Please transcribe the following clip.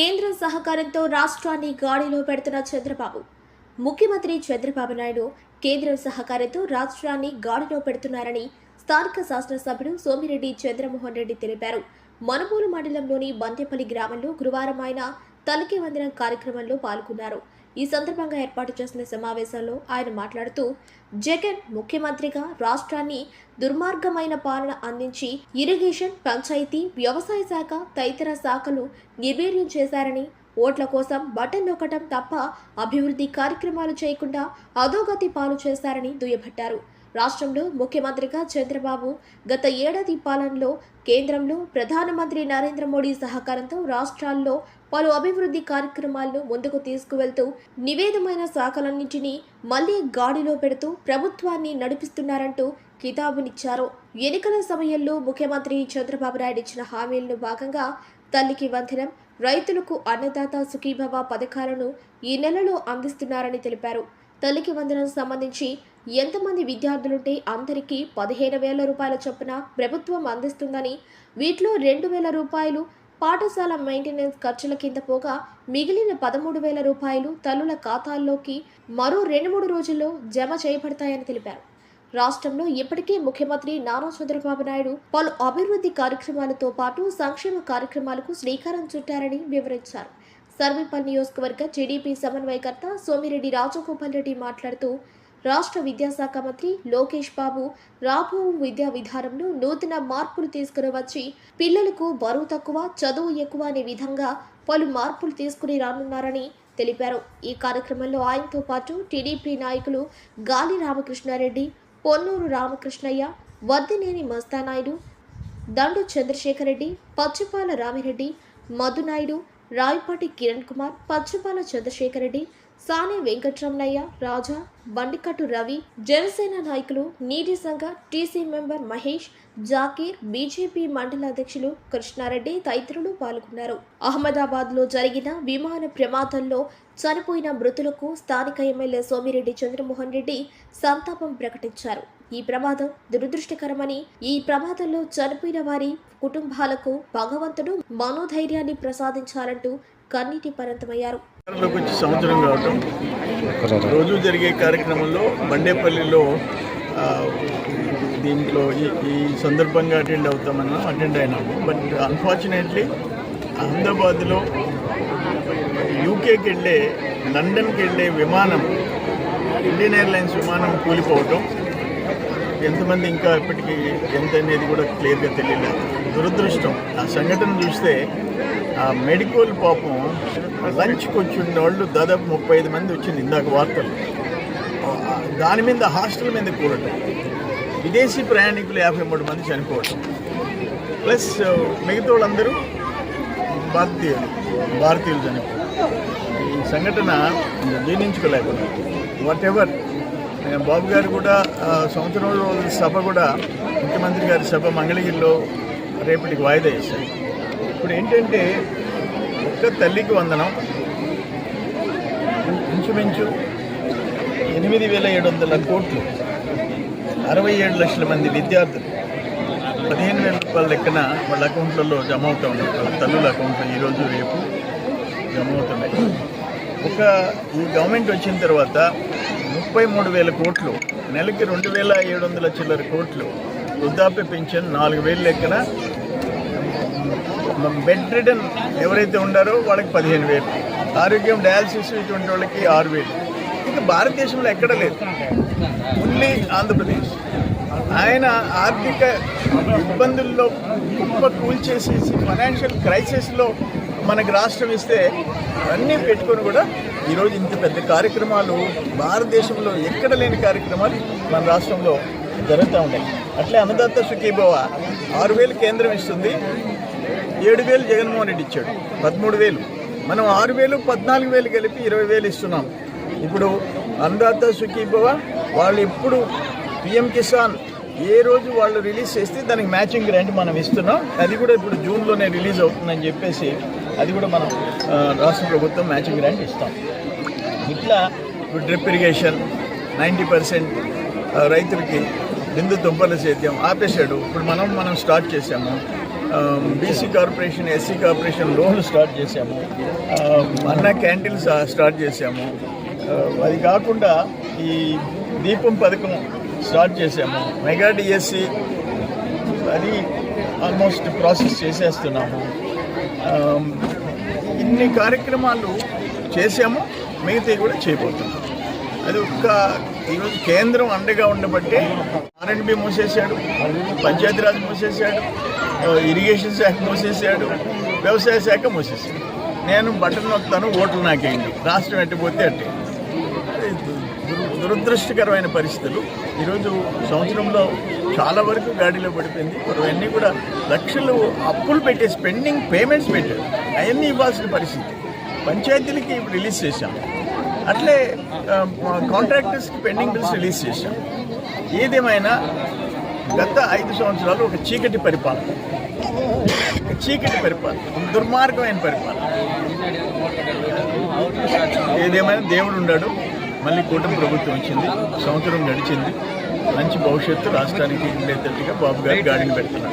కేంద్రం సహకారంతో రాష్ట్రాన్ని గాడిలో పెడుతున్న చంద్రబాబు. ముఖ్యమంత్రి చంద్రబాబు నాయుడు కేంద్రం సహకారంతో రాష్ట్రాన్ని గాడిలో పెడుతున్నారని స్థానిక శాసనసభ్యుడు సోమిరెడ్డి చంద్రమోహన్ రెడ్డి తెలిపారు. మనుమూలు మండలంలోని బంతేపల్లి గ్రామంలో గురువారం ఆయన తలకి వందనం కార్యక్రమంలో పాల్గొన్నారు. ఈ సందర్భంగా ఏర్పాటు చేసిన సమావేశంలో ఆయన మాట్లాడుతూ జగన్ ముఖ్యమంత్రిగా రాష్ట్రాన్ని దుర్మార్గమైన పాలన అందించి ఇరిగేషన్ పంచాయతీ వ్యవసాయ శాఖ తదితర శాఖలు నిర్వీర్యం చేశారని ఓట్ల కోసం బటన్ నొక్కటం తప్ప అభివృద్ధి కార్యక్రమాలు చేయకుండా అధోగతి పాలు చేశారని దుయ్యబట్టారు. రాష్ట్రంలో ముఖ్యమంత్రిగా చంద్రబాబు గత ఏడాది పాలనలో కేంద్రంలో ప్రధానమంత్రి నరేంద్ర మోడీ సహకారంతో రాష్ట్రాల్లో పలు అభివృద్ధి కార్యక్రమాలను ముందుకు తీసుకువెళ్తూ నివేదమైన శాఖలన్నింటినీ మళ్ళీ గాడిలో పెడుతూ ప్రభుత్వాన్ని నడిపిస్తున్నారంటూ కితాబునిచ్చారు. ఎన్నికల సమయంలో ముఖ్యమంత్రి చంద్రబాబు నాయుడు ఇచ్చిన హామీలను భాగంగా తల్లికి వందనం రైతులకు అన్నదాత సుఖీభవ పథకాలను ఈ నెలలో అందిస్తున్నారని తెలిపారు. తల్లికి వందనం సంబంధించి ఎంతమంది విద్యార్థులుంటే అందరికీ పదిహేను వేల రూపాయల చొప్పున ప్రభుత్వం అందిస్తుందని వీటిలో రెండు వేల రూపాయలు పాఠశాల మెయింటెనెన్స్ ఖర్చుల కింద పోగా మిగిలిన పదమూడు వేల రూపాయలు తల్లుల ఖాతాల్లోకి మరో రెండు మూడు రోజుల్లో జమ చేయబడతాయని తెలిపారు. రాష్ట్రంలో ఇప్పటికే ముఖ్యమంత్రి నారా చంద్రబాబు నాయుడు పలు అభివృద్ధి కార్యక్రమాలతో పాటు సంక్షేమ కార్యక్రమాలకు శ్రీకారం చుట్టారని వివరించారు. సర్వేపల్లి నియోజకవర్గ టీడీపీ సమన్వయకర్త సోమిరెడ్డి రాజగోపాల్ రెడ్డి మాట్లాడుతూ రాష్ట్ర విద్యాశాఖ మంత్రి లోకేష్ బాబు రాబో విద్యా విధానంలో నూతన మార్పులు తీసుకుని వచ్చి పిల్లలకు బరువు తక్కువ చదువు ఎక్కువ అనే విధంగా పలు మార్పులు తీసుకుని రానున్నారని తెలిపారు. ఈ కార్యక్రమంలో ఆయనతో పాటు టీడీపీ నాయకులు గాలి రామకృష్ణారెడ్డి పొన్నూరు రామకృష్ణయ్య వద్దినేని మస్తానాయుడు దండు చంద్రశేఖర్ రెడ్డి పచ్చిపాల రామిరెడ్డి మధునాయుడు రాయపాటి కిరణ్ కుమార్ పచ్చిపాల చంద్రశేఖర్ రెడ్డి సానే వెంకట్రమణయ్య రాజా బండికట్టు రవి జనసేన నాయకులు నీటి సంఘ TC member Mahesh Zakir BJP మండల అధ్యక్షులు కృష్ణారెడ్డి తదితరులు పాల్గొన్నారు. అహ్మదాబాద్లో జరిగిన విమాన ప్రమాదంలో చనిపోయిన మృతులకు స్థానిక ఎమ్మెల్యే సోమిరెడ్డి చంద్రమోహన్ రెడ్డి సంతాపం ప్రకటించారు. ఈ ప్రమాదం దురదృష్టకరమని ఈ ప్రమాదంలో చనిపోయిన వారి కుటుంబాలకు భగవంతుడు మనోధైర్యాన్ని ప్రసాదించాలంటూ కన్నీటి పరంతమయ్యారు. సంవత్సరం కావటం రోజు జరిగే కార్యక్రమంలో బండేపల్లిలో దీంట్లో ఈ ఈ సందర్భంగా అటెండ్ అవుతామన్నా అటెండ్ అయినాము. బట్ అన్ఫార్చునేట్లీ అహ్మదాబాద్లో యూకేకి వెళ్ళే లండన్కి వెళ్ళే విమానం ఇండియన్ ఎయిర్లైన్స్ విమానం కూలిపోవటం ఎంతమంది ఇంకా ఇప్పటికీ ఎంత అనేది కూడా క్లియర్గా తెలియలేదు. దురదృష్టం. ఆ సంఘటన చూస్తే ఆ మెడికల్ పాపం లంచ్కి వచ్చిన వాళ్ళు దాదాపు ముప్పై ఐదు మంది వచ్చింది ఇందాక వార్తలు దాని మీద హాస్టల్ మీద కూడటం విదేశీ ప్రయాణికులు యాభై మూడు మంది చనిపోవటం. ప్లస్ మిగతా వాళ్ళందరూ భారతీయులు భారతీయులు చనిపోవడం ఈ సంఘటన జీర్ణించుకోలేకపోయినా వాట్ ఎవర్ బాబు గారు కూడా సంవత్సరం రోజుల సభ కూడా ముఖ్యమంత్రి గారి సభ మంగళగిరిలో రేపటికి వాయిదా వేశారు. ఇప్పుడు ఏంటంటే ఒక్క తల్లికి వందనం ఇంచుమించు ఎనిమిది వేల ఏడు వందల కోట్లు అరవై ఏడు లక్షల మంది విద్యార్థులు పదిహేను వేల రూపాయల లెక్కన వాళ్ళ అకౌంట్లలో జమ అవుతూ ఉన్నాయి వాళ్ళ తల్లుల అకౌంట్లో ఈరోజు రేపు జమ అవుతున్నాయి. ఒక ఈ గవర్నమెంట్ వచ్చిన తర్వాత ముప్పై మూడు వేల కోట్లు నెలకి రెండు వేల ఏడు వందల చిల్లర కోట్లు వృద్ధాప్య పెన్షన్ నాలుగు వేలు లెక్కన. బెడ్ రిటర్న్ ఎవరైతే ఉండారో వాళ్ళకి పదిహేను వేలు ఆరోగ్యం డయాలసిస్ ఇటువంటి వాళ్ళకి ఆరు వేలు. ఇది భారతదేశంలో ఎక్కడ లేదు. ఓన్లీ ఆంధ్రప్రదేశ్. ఆయన ఆర్థిక ఇబ్బందుల్లో కుప్ప కూల్చేసేసి ఫైనాన్షియల్ క్రైసిస్లో మనకు రాష్ట్రం ఇస్తే అన్నీ పెట్టుకొని కూడా ఈరోజు ఇంత పెద్ద కార్యక్రమాలు భారతదేశంలో ఎక్కడ లేని కార్యక్రమాలు మన రాష్ట్రంలో జరుగుతూ ఉన్నాయి. అట్లే అన్నదాత సుఖీభవ ఆరు వేలు కేంద్రం ఇస్తుంది ఏడు వేలు జగన్మోహన్ రెడ్డి ఇచ్చాడు పదమూడు వేలు. మనం ఆరు వేలు పద్నాలుగు వేలు కలిపి ఇరవై వేలు ఇస్తున్నాం. ఇప్పుడు అన్నదాత సుఖీభవ వాళ్ళు ఎప్పుడు పిఎం కిసాన్ ఏ రోజు వాళ్ళు రిలీజ్ చేస్తే దానికి మ్యాచింగ్ గ్రాంట్ మనం ఇస్తున్నాం. అది కూడా ఇప్పుడు జూన్లోనే రిలీజ్ అవుతుందని చెప్పేసి అది కూడా మనం రాష్ట్ర ప్రభుత్వం మ్యాచింగ్ గ్రాంట్ ఇస్తాం. ఇట్లా ఇప్పుడు డ్రిప్ ఇరిగేషన్ నైంటీ పర్సెంట్ రైతులకి బిందు దుంపల సేద్యం ఆపేశాడు. ఇప్పుడు మనం మనం స్టార్ట్ చేసాము బీసీ కార్పొరేషన్ ఎస్సీ కార్పొరేషన్ లోన్లు స్టార్ట్ చేశాము. అన్న క్యాంటీన్స్ స్టార్ట్ చేసాము అది కాకుండా ఈ దీపం పథకం స్టార్ట్ చేసాము మెగా డిఎస్సి అది ఆల్మోస్ట్ ప్రాసెస్ చేసేస్తున్నాము. ఇన్ని కార్యక్రమాలు చేసాము మిగతా కూడా చేయబోతున్నాం. అది ఒక్క ఈరోజు కేంద్రం అండగా ఉండబట్టే ఆర్ఎండ్బి మూసేశాడు పంచాయతీరాజ్ మూసేశాడు ఇరిగేషన్ శాఖ మూసేశాడు వ్యవసాయ శాఖ మూసేశాడు. నేను బటన్ నొక్కుతాను ఓట్లు నాకేయండి. రాష్ట్రం ఎట్టిపోతే అట్టే. దురదృష్టకరమైన పరిస్థితులు. ఈరోజు సంవత్సరంలో చాలా వరకు గాడిలో పడిపోయింది. అవన్నీ కూడా లక్షలు అప్పులు పెట్టే స్పెండింగ్ పేమెంట్స్ పెట్టారు. అవన్నీ ఇవ్వాల్సిన పరిస్థితి. పంచాయతీలకి ఇప్పుడు రిలీజ్ చేశాం. అట్లే కాంట్రాక్టర్స్కి పెండింగ్ బిల్స్ రిలీజ్ చేశాం. ఏదేమైనా గత ఐదు సంవత్సరాలు ఒక చీకటి పరిపాలన. ఒక చీకటి పరిపాలన. దుర్మార్గమైన పరిపాలన. ఏదేమైనా దేవుడు ఉన్నాడు. మళ్ళీ కూటమి ప్రభుత్వం వచ్చింది సంవత్సరం గడిచింది మంచి భవిష్యత్తు రాష్ట్రానికి ఉండేటట్టుగా బాబు గారు గాడిని పెడుతున్నారు.